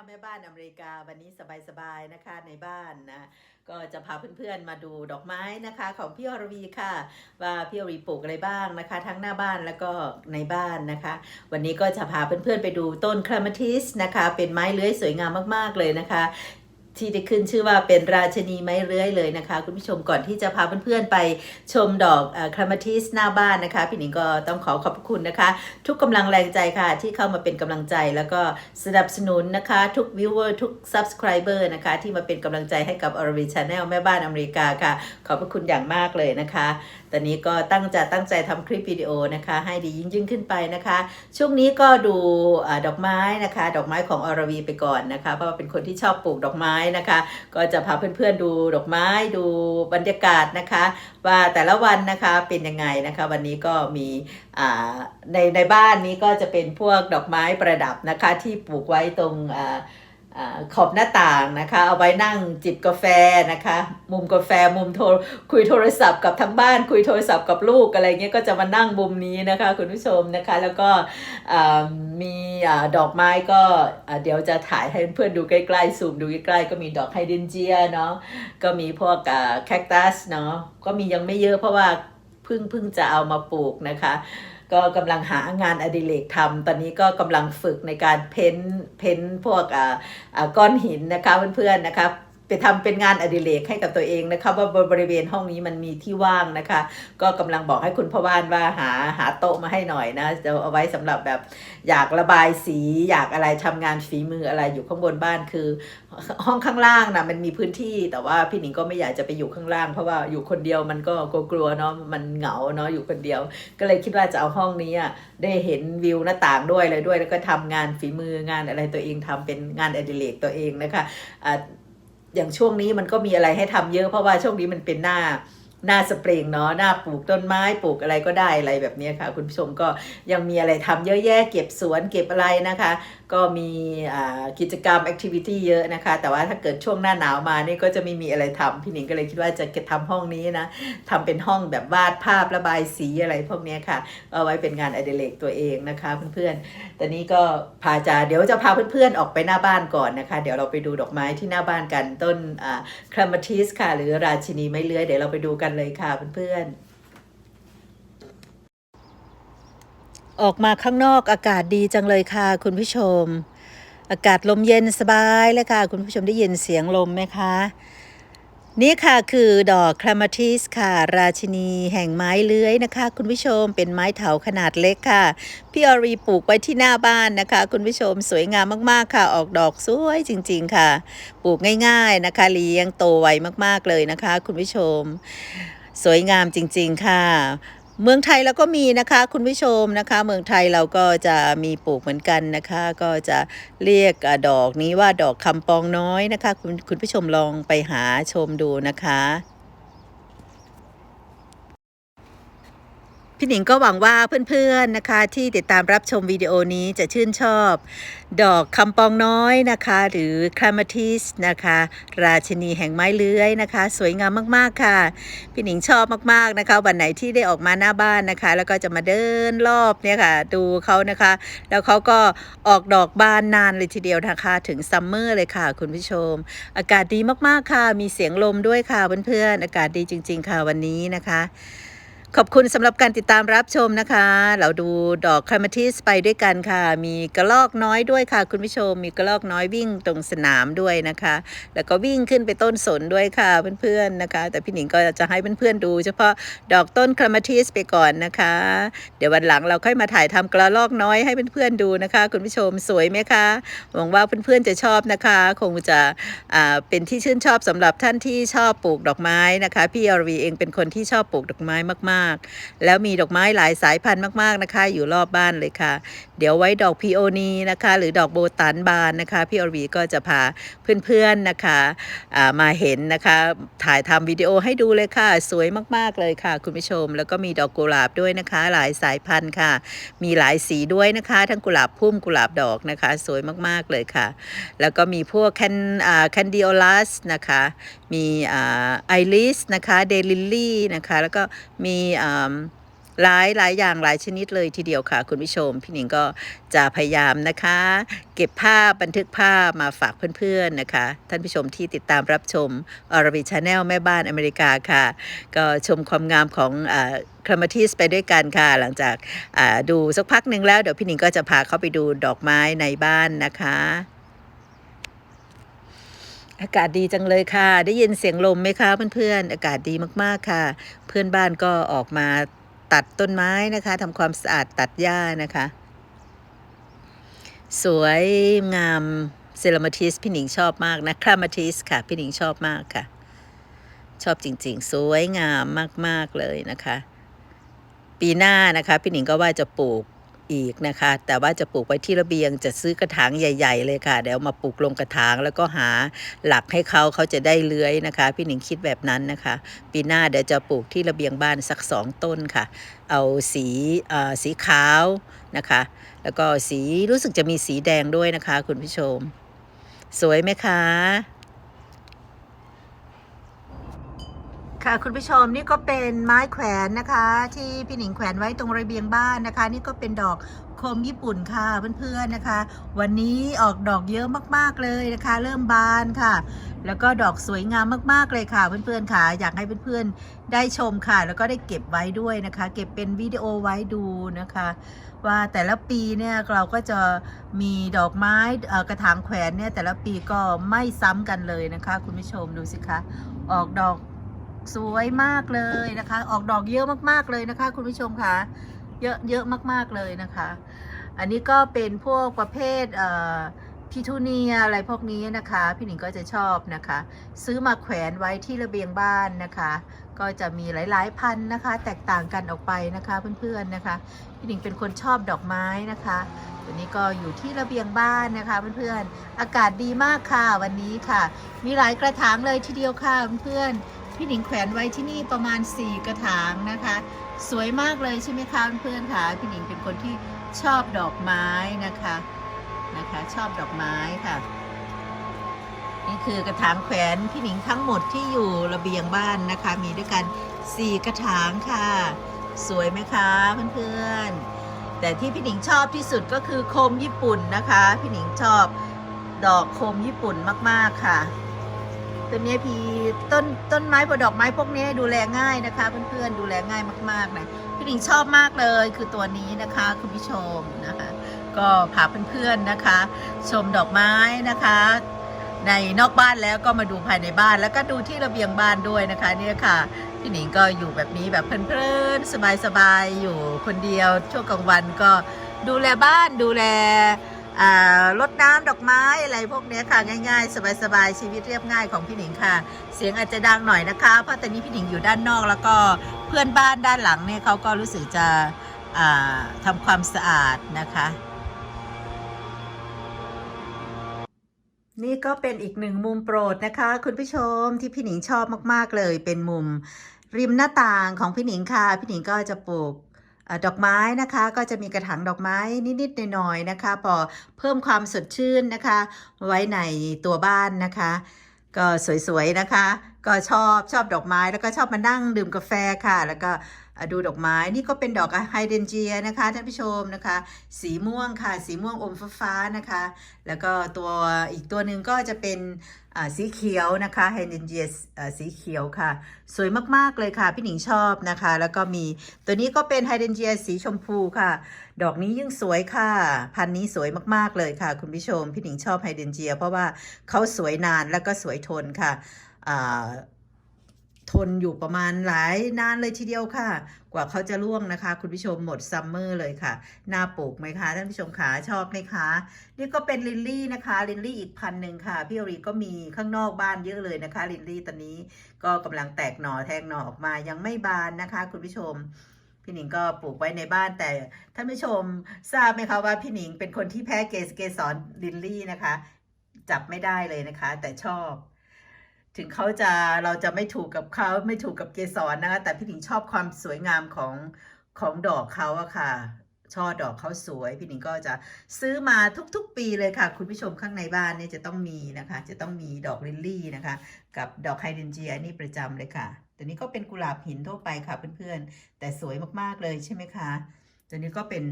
ลแม่บ้านอเมริกาวันนี้สบายๆนะคะในบ้านนะก็จะพาเพื่อนๆมาดูดอกไม้นะคะของพี่อรวีค่ะ ว่าพี่อรวีปลูกอะไรบ้างนะคะ ทั้งหน้าบ้านแล้วก็ในบ้านนะคะ วันนี้ก็จะพาเพื่อนๆไปดูต้นคลามาทิสนะคะ เป็นไม้เลื้อยสวยงามมากๆเลยนะคะ ที่ได้ขึ้นชื่อว่าเป็นราชนีไม้เลื้อยเลยนะคะ คุณผู้ชมก่อนที่จะพาเพื่อนๆไปชมดอกคลามาทิสหน้าบ้านนะคะ พี่หนิงก็ต้องขอขอบคุณนะคะ ทุกกำลังแรงใจค่ะ ที่เข้ามาเป็นกำลังใจแล้วก็สนับสนุนนะคะ ทุกวิวเวอร์ทุก subscriber นะคะ ที่มาเป็นกำลังใจให้กับ o r v Channel แม่บ้านอเมริกาค่ะ ขอบพระคุณอย่างมากเลยนะคะ ตอนนี้ก็ตั้งใจตั้งใจทำคลิปวิดีโอนะคะ ให้ดียิ่งยิ่งขึ้นไปนะคะ ช่วงนี้ก็ดูอดอกไม้นะคะ ดอกไม้ของอรวีไปก่อนนะคะ เพราะว่าเป็นคนที่ชอบปลูกดอกไม้นะคะ ก็จะพาเพื่อนๆดูดอกไม้ดูบรรยากาศนะคะ ว่าแต่ละวันนะคะเป็นยังไงนะคะ วันนี้ก็มีในในบ้านนี้ก็จะเป็นพวกดอกไม้ประดับนะคะ ที่ปลูกไว้ตรงอ่าอ่า ขอบหน้าต่างนะคะ เอาไว้นั่งจิบกาแฟนะคะ มุมกาแฟมุมโทรคุยโทรศัพท์กับทั้งบ้าน คุยโทรศัพท์กับลูกอะไรเงี้ยก็จะมานั่งมุมนี้นะคะคุณผู้ชมนะคะ แล้วก็มีอดอกไม้ก็เดี๋ยวจะถ่ายให้เพื่อนดูใกล้ๆซูมดูใกล้ๆก็มีดอกไฮเดรนเจียเนาะก็มีพวกแคคตัสเนาะก็มียังไม่เยอะเพราะว่าเพิ่งเพิ่งจะเอามาปลูกนะคะ ก็กำลังหางานอดิเรกทำตอนนี้ก็กำลังฝึกในการเพ้นเพ้นพวกอ่าอ่าก้อนหินนะคะเพื่อนๆนะคะ ไปทำเป็นงานอดิเรกให้กับตัวเองนะคะว่าบริเวณห้องนี้มันมีที่ว่างนะคะ ก็กำลังบอกให้คุณพ่อบ้านว่าหาหาโต๊ะมาให้หน่อยนะจะเอาไว้สำหรับแบบอยากระบายสีอยากอะไรทำงานฝีมืออะไรอยู่ข้างบนบ้านคือ ห้องข้างล่างนะมันมีพื้นที่แต่ว่าพี่หนิงก็ไม่อยากจะไปอยู่ข้างล่าง เพราะว่าอยู่คนเดียวมันก็กลัวๆเนาะมันเหงาเนาะอยู่คนเดียว ก็เลยคิดว่าจะเอาห้องนี้ได้เห็นวิวหน้าต่างด้วยเลยด้วย แล้วก็ทำงานฝีมือ งานอะไรตัวเองทำเป็นงานอดิเรกตัวเองนะคะ อย่างช่วงนี้มันก็มีอะไรให้ทำเยอะเพราะว่าช่วงนี้มันเป็นหน้าหน้าสปริงเนาะหน้าปลูกต้นไม้ปลูกอะไรก็ได้อะไรแบบนี้ค่ะ คุณผู้ชมก็ยังมีอะไรทำเยอะแยะเก็บสวนเก็บอะไรนะคะ ก็มีกิจกรรมแอคทิวิตี้เยอะนะคะ แต่ว่าถ้าเกิดช่วงหน้าหนาวมานี่ก็จะไม่มีอะไรทำพี่หนิงก็เลยคิดว่าจะทำห้องนี้นะทำเป็นห้องแบบวาดภาพระบายสีอะไรพวกนี้ค่ะ เอาไว้เป็นงานอดิเรกตัวเองนะคะเพื่อนๆตอนนี้ก็พาจะเดี๋ยวจะพาเพื่อนๆออกไปหน้าบ้านก่อนนะคะ เดี๋ยวเราไปดูดอกไม้ที่หน้าบ้านกันต้นคลามาทิสค่ะ หรือราชินีไม้เลื้อยเดี๋ยวเราไปดูกันเลยค่ะเพื่อนๆ ออกมาข้างนอกอากาศดีจังเลยค่ะ คุณผู้ชม อากาศลมเย็นสบายเลยค่ะ คุณผู้ชมได้ยินเสียงลมไหมคะ นี่ค่ะคือดอกคลามาทิสค่ะ ราชินีแห่งไม้เลื้อยนะคะ คุณผู้ชมเป็นไม้เถาขนาดเล็กค่ะ พี่อรีปลูกไว้ที่หน้าบ้านนะคะ คุณผู้ชมสวยงามมากๆค่ะ ออกดอกสวยจริง ๆค่ะ ปลูกง่าย ๆนะคะ เลี้ยงโตไวมากๆเลยนะคะ คุณผู้ชม สวยงามจริง ๆ ค่ะ เมืองไทยเราก็มีนะคะคุณผู้ชมนะคะ เมืองไทยเราก็จะมีปลูกเหมือนกันนะคะ ก็จะเรียกดอกนี้ว่าดอกคำปองน้อยนะคะ คุณคุณผู้ชมลองไปหาชมดูนะคะ พี่หนิงก็หวังว่าเพื่อนๆนะคะที่ติดตามรับชมวิดีโอนี้จะชื่นชอบ ดอกคำปองน้อยนะคะ หรือคลามาทิสนะคะ ราชินีแห่งไม้เลื้อยนะคะ สวยงามมากๆค่ะ พี่หนิงชอบมากๆนะคะ วันไหนที่ได้ออกมาหน้าบ้านนะคะ แล้วก็จะมาเดินรอบเนี่ยค่ะ ดูเขานะคะ แล้วเขาก็ออกดอกบานนานเลยทีเดียวนะคะ ถึงซัมเมอร์เลยค่ะ คุณผู้ชม อากาศดีมากๆค่ะ มีเสียงลมด้วยค่ะเพื่อนๆอากาศดีจริง ๆ ค่ะวันนี้นะคะ ขอบคุณสำหรับการติดตามรับชมนะคะ เราดูดอกคลามาทิสไปด้วยกันค่ะ มีกระลอกน้อยด้วยค่ะ คุณผู้ชม มีกระลอกน้อยวิ่งตรงสนามด้วยนะคะ แล้วก็วิ่งขึ้นไปต้นสนด้วยค่ะเพื่อนๆนะคะ แต่พี่หนิงก็จะให้เพื่อนๆดู เฉพาะดอกต้นคลามาทิสไปก่อนนะคะ เดี๋ยววันหลังเราค่อยมาถ่ายทำกระลอกน้อยให้เพื่อนๆดูนะคะ คุณผู้ชมสวยไหมคะหวังว่าเพื่อนๆจะชอบนะคะ คงจะเป็นที่ชื่นชอบสำหรับท่านที่ชอบปลูกดอกไม้นะคะพี่อรวีเองเป็นคนที่ชอบปลูกดอกไม้มากๆแล้วมีดอกไม้หลายสายพันธุ์มากๆนะคะ อยู่รอบบ้านเลยค่ะเดี๋ยวไว้ดอกพีโอนีนะคะ หรือดอกโบตันบานนะคะ พี่อรวีก็จะพาเพื่อนๆนะคะมาเห็นนะคะ ถ่ายทำวิดีโอให้ดูเลยค่ะ สวยมากๆเลยค่ะ คุณผู้ชม แล้วก็มีดอกกุหลาบด้วยนะคะ หลายสายพันธุ์ค่ะ มีหลายสีด้วยนะคะ ทั้งกุหลาบพุ่มกุหลาบดอกนะคะ สวยมากๆเลยค่ะ แล้วก็มีพวกแคนแคนดิโอลัสนะคะ มีไอริสนะคะเดลิลลี่นะคะ แล้วก็มีอ่า หลายหลายอย่างหลายชนิดเลยทีเดียวค่ะ คุณผู้ชม พี่หนิงก็จะพยายามนะคะ เก็บภาพบันทึกภาพมาฝากเพื่อนๆนะคะ ท่านผู้ชมที่ติดตามรับชมอรบิชาแนลแม่บ้านอเมริกาค่ะ ก็ชมความงามของคลามาทิสไปด้วยกันค่ะ หลังจากดูสักพักหนึ่งแล้วเดี๋ยวพี่หนิงก็จะพาเขาไปดูดอกไม้ในบ้านนะคะอากาศดีจังเลยค่ะ ได้ยินเสียงลมไหมคะเพื่อนๆ อากาศดีมากๆค่ะ เพื่อนบ้านก็ออกมา ตัดต้นไม้นะคะทำความสะอาดตัดหญ้านะคะ สวยงามเซรามาทิสพี่หนิงชอบมากนะครามาทิสค่ะ พี่หนิงชอบมากค่ะ ชอบจริงๆ สวยงามมากๆเลยนะคะ ปีหน้านะคะ พี่หนิงก็ว่าจะปลูก อีกนะคะ แต่ว่าจะปลูกไว้ที่ระเบียง จะซื้อกระถางใหญ่ ๆ เลยค่ะ เดี๋ยวมาปลูกลงกระถางแล้วก็หาหลักให้เขาเขาจะได้เลื้อยนะคะ พี่หนิงคิดแบบนั้นนะคะ ปีหน้าเดี๋ยวจะปลูกที่ระเบียงบ้านสักสองต้นค่ะ เอาสีเอ่อสีขาวนะคะ แล้วก็สีรู้สึกจะมีสีแดงด้วยนะคะ คุณผู้ชม สวยไหมคะ ค่ะคุณผู้ชมนี่ก็เป็นไม้แขวนนะคะ ที่พี่หนิงแขวนไว้ตรงระเบียงบ้านนะคะ นี่ก็เป็นดอกโคมญี่ปุ่นค่ะเพื่อนๆนะคะ วันนี้ออกดอกเยอะมากๆเลยนะคะ เริ่มบานค่ะ แล้วก็ดอกสวยงามมากๆเลยค่ะเพื่อนๆค่ะ อยากให้เพื่อนๆได้ชมค่ะ แล้วก็ได้เก็บไว้ด้วยนะคะ เก็บเป็นวิดีโอไว้ดูนะคะ ว่าแต่ละปีเนี่ยเราก็จะมีดอกไม้กระถางแขวนเนี่ยแต่ละปีก็ไม่ซ้ำกันเลยนะคะ คุณผู้ชมดูสิคะออกดอก สวยมากเลยนะคะ ออกดอกเยอะมากๆเลยนะคะ คุณผู้ชมคะเยอะเยอะมากๆเลยนะคะ อันนี้ก็เป็นพวกประเภทเพิทูเนียอะไรพวกนี้นะคะ พี่หนิงก็จะชอบนะคะ ซื้อมาแขวนไว้ที่ระเบียงบ้านนะคะ ก็จะมีหลายๆพันธุ์นะคะ แตกต่างกันออกไปนะคะเพื่อนๆนะคะ พี่หนิงเป็นคนชอบดอกไม้นะคะวันนี้ก็อยู่ที่ระเบียงบ้านนะคะเพื่อนๆ อากาศดีมากค่ะวันนี้ค่ะ มีหลายกระถางเลยทีเดียวค่ะเพื่อนๆ พี่หนิงแขวนไว้ที่นี่ประมาณ 4 กระถางนะคะ สวยมากเลยใช่ไหมคะเพื่อนๆค่ะพี่หนิงเป็นคนที่ชอบดอกไม้นะคะนะคะชอบดอกไม้ค่ะ นี่คือกระถางแขวนพี่หนิงทั้งหมดที่อยู่ระเบียงบ้านนะคะ มีด้วยกัน 4 กระถางค่ะ สวยไหมคะเพื่อนๆแต่ที่พี่หนิงชอบที่สุดก็คือโคมญี่ปุ่นนะคะ พี่หนิงชอบดอกโคมญี่ปุ่นมากๆค่ะ ต้นนี้พี่ต้นต้นไม้พวกดอกไม้พวกนี้ดูแลง่ายนะคะ เพื่อนๆดูแลง่ายมากๆนะพี่หนิงชอบมากเลยคือตัวนี้นะคะคุณผู้ชมนะคะ ก็พาเพื่อนๆนะคะ ชมดอกไม้นะคะ ในนอกบ้านแล้วก็มาดูภายในบ้าน แล้วก็ดูที่ระเบียงบ้านด้วยนะคะเนี่ยค่ะพี่หนิงก็อยู่แบบนี้แบบเพลินๆสบายๆอยู่คนเดียวช่วงกลางวันก็ดูแลบ้านดูแล รดน้ำดอกไม้อะไรพวกนี้ค่ะง่าย ๆ สบายๆชีวิตเรียบง่ายของพี่หนิงค่ะ เสียงอาจจะดังหน่อยนะคะเพราะตอนนี้พี่หนิงอยู่ด้านนอกแล้วก็เพื่อนบ้านด้านหลังเนี่ยเขาก็รู้สึกจะอ่าทำความสะอาดนะคะนี่ก็เป็นอีกหนึ่งมุมโปรดนะคะ คุณผู้ชมที่พี่หนิงชอบมาก ๆ เลย เป็นมุมริมหน้าต่างของพี่หนิงค่ะ พี่หนิงก็จะปลูก ดอกไม้นะคะก็จะมีกระถางดอกไม้นิดๆหน่อยๆนะคะ พอเพิ่มความสดชื่นนะคะ ไว้ในตัวบ้านนะคะ ก็สวยๆนะคะ ก็ชอบชอบดอกไม้แล้วก็ชอบมานั่งดื่มกาแฟค่ะ แล้วก็ ดูดอกไม้นี่ก็เป็นดอกไฮเดรนเจียนะคะท่านผู้ชมนะคะ สีม่วงค่ะ สีม่วงอมฟ้าๆนะคะ แล้วก็ตัวอีกตัวหนึ่งก็จะเป็นสีเขียวนะคะไฮเดรนเจียสีเขียวค่ะ สวยมากๆเลยค่ะ พี่หนิงชอบนะคะ แล้วก็มีตัวนี้ก็เป็นไฮเดรนเจียสีชมพูค่ะ ดอกนี้ยิ่งสวยค่ะ พันนี้สวยมากๆเลยค่ะ คุณผู้ชม พี่หนิงชอบไฮเดรนเจีย เพราะว่าเขาสวยนานแล้วก็สวยทนค่ะ ทนอยู่ประมาณหลายนานเลยทีเดียวค่ะ กว่าเขาจะร่วงนะคะ คุณผู้ชมหมดซัมเมอร์เลยค่ะน่าปลูกไหมคะท่านผู้ชมขาชอบไหมคะ นี่ก็เป็นลินลี่นะคะลินลี่อีกพันหนึ่งค่ะ พี่อรีก็มีข้างนอกบ้านเยอะเลยนะคะลินลี่ตอนนี้ก็กำลังแตกหน่อแทงหน่อออกมายังไม่บานนะคะ คุณผู้ชมพี่หนิงก็ปลูกไว้ในบ้านแต่ท่านผู้ชมทราบไหมคะว่าพี่หนิงเป็นคนที่แพ้เกสเกสรลินลี่นะคะ จับไม่ได้เลยนะคะ แต่ชอบ ถึงเขาจะเราจะไม่ถูกกับเขาไม่ถูกกับเกสรนะคะแต่พี่หนิงชอบความสวยงามของของดอกเขาอะค่ะ ช่อดอกเขาสวย พี่หนิงก็จะซื้อมาทุกๆ ปีเลยค่ะ คุณผู้ชมข้างในบ้านเนี่ยจะต้องมีนะคะ จะต้องมีดอกลิลลี่นะคะ กับดอกไฮเดรนเจียนี่ประจำเลยค่ะตัวนี้ก็เป็นกุหลาบหินทั่วไปค่ะเพื่อนๆ แต่สวยมากๆเลยใช่ไหมคะตัวนี้ก็เป็น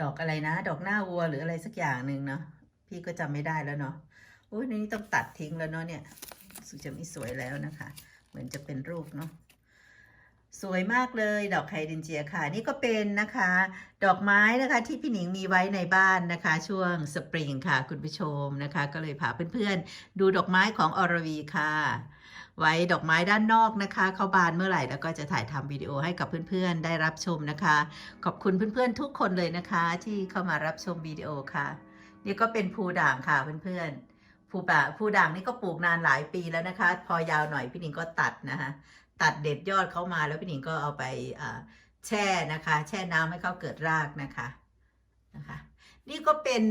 ดอกอะไรนะ ดอกหน้าวัวหรืออะไรสักอย่างหนึ่งเนาะพี่ก็จำไม่ได้แล้วเนาะ โอ้ยนี้ต้องตัดทิ้งแล้วเนาะเนี่ยสึกจะไม่สวยแล้วนะคะ เหมือนจะเป็นรูปเนาะสวยมากเลยดอกไฮเดรนเจียค่ะ นี่ก็เป็นนะคะ ดอกไม้นะคะที่พี่หนิงมีไว้ในบ้านนะคะ ช่วงสปริงค่ะ คุณผู้ชมนะคะ ก็เลยพาเพื่อนๆ ดูดอกไม้ของอรวีค่ะ ไว้ดอกไม้ด้านนอกนะคะ เข้าบานเมื่อไหร่แล้วก็จะถ่ายทำวิดีโอให้กับเพื่อนๆ ได้รับชมนะคะ ขอบคุณเพื่อนๆทุกคนเลยนะคะ ที่เข้ามารับชมวิดีโอค่ะ นี่ก็เป็นภูด่างค่ะเพื่อนๆ ภูป่าภูด่างนี่ก็ปลูกนานหลายปีแล้วนะคะ พอยาวหน่อยพี่หนิงก็ตัดนะคะตัดเด็ดยอดเขามาแล้วพี่หนิงก็เอาไปแช่นะคะ แช่น้ำให้เขาเกิดรากนะคะนะคะ นี่ก็เป็น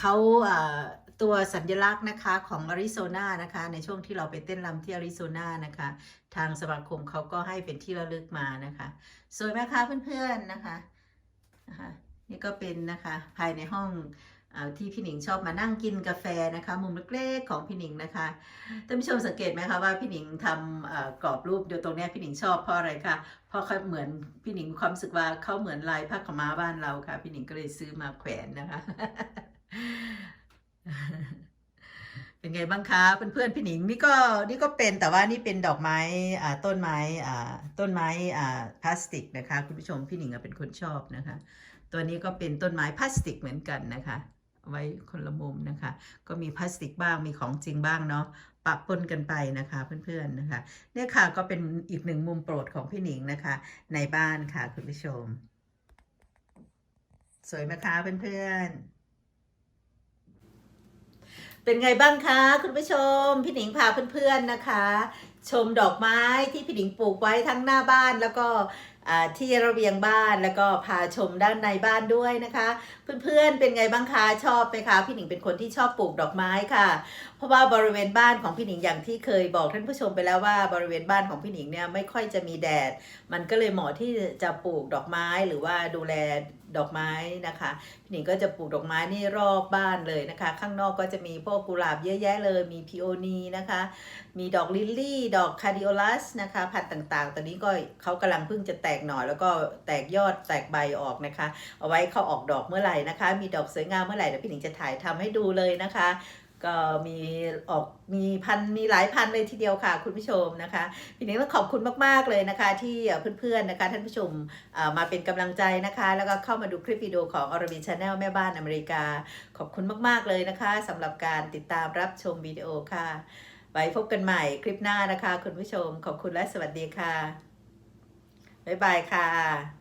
เขาอ่าตัวสัญลักษณ์นะคะของอาริโซนานะคะ ในช่วงที่เราไปเต้นรำที่อาริโซนานะคะ ทางสมาคมเขาก็ให้เป็นที่ระลึกมานะคะ สวยไหมคะเพื่อนๆนะคะนะคะ นี่ก็เป็นนะคะภายในห้อง อาที่พี่หนิงชอบมานั่งกินกาแฟนะคะ มุมเล็กๆของพี่หนิงนะคะท่านผู้ชมสังเกตไหมคะว่าพี่หนิงทำเอ่อกรอบรูปเดียวตรงเนี้ยพี่หนิงชอบเพราะอะไรคะเพราะเขาเหมือนพี่หนิงมีความรู้สึกว่าเขาเหมือนลายผ้าขาวม้าบ้านเราค่ะ พี่หนิงก็เลยซื้อมาแขวนนะคะ เป็นไงบ้างคะเพื่อนๆพี่หนิงนี่ก็นี่ก็เป็นแต่ว่านี่เป็นดอกไม้อ่าต้นไม้อ่าต้นไม้อ่าพลาสติกนะคะ คุณผู้ชมพี่หนิงอะเป็นคนชอบนะคะ ตัวนี้ก็เป็นต้นไม้พลาสติกเหมือนกันนะคะเอา ไว้คนละมุมนะคะ ก็มีพลาสติกบ้างมีของจริงบ้างเนาะปะปนกันไปนะคะเพื่อนๆนะคะเนี่ยค่ะก็เป็นอีกหนึ่งมุมโปรดของพี่หนิงนะคะ ในบ้านค่ะคุณผู้ชม สวยไหมคะเพื่อนๆเป็นไงบ้างคะคุณผู้ชม พี่หนิงพาเพื่อนๆนะคะ ชมดอกไม้ที่พี่หนิงปลูกไว้ทั้งหน้าบ้านแล้วก็ ที่ระเบียงบ้านแล้วก็พาชมด้านในบ้านด้วยนะคะ เพื่อนๆเป็นไงบ้างคะชอบไหมคะ พี่หนิงเป็นคนที่ชอบปลูกดอกไม้ค่ะ เพราะว่าบริเวณบ้านของพี่หนิงอย่างที่เคยบอกท่านผู้ชมไปแล้วว่าบริเวณบ้านของพี่หนิงเนี่ยไม่ค่อยจะมีแดด มันก็เลยเหมาะที่จะปลูกดอกไม้หรือว่าดูแลดอกไม้นะคะพี่หนิงก็จะปลูกดอกไม้นี่รอบบ้านเลยนะคะ ข้างนอกก็จะมีพวกกุหลาบเยอะแยะเลย มีพิโอนีนะคะ มีดอกลิลลี่ ดอกคาร์ดิโอลัสนะคะพันธุ์ต่างๆ ตอนนี้ก็เขากำลังเพิ่งจะแตกหน่อยแล้วก็แตกยอดแตกใบออกนะคะ เอาไว้เขาออกดอกเมื่อไหร่นะคะ มีดอกสวยงามเมื่อไหร่เดี๋ยวพี่หนิงจะถ่ายทำให้ดูเลยนะคะ ก็มีออกมีพันมีหลายพันเลยทีเดียวค่ะ คุณผู้ชมนะคะพี่นิงต้องขอบคุณมาก ๆ เลยนะคะ ที่เพื่อนๆนะคะ ท่านผู้ชมมาเป็นกำลังใจนะคะ แล้วก็เข้ามาดูคลิปวิดีโอของอรบินชาแนลแม่บ้านอเมริกา ขอบคุณมาก ๆ เลยนะคะสำหรับการติดตามรับชมวิดีโอค่ะ ไว้พบกันใหม่คลิปหน้านะคะ คุณผู้ชมขอบคุณและสวัสดีค่ะบ๊ายบายค่ะ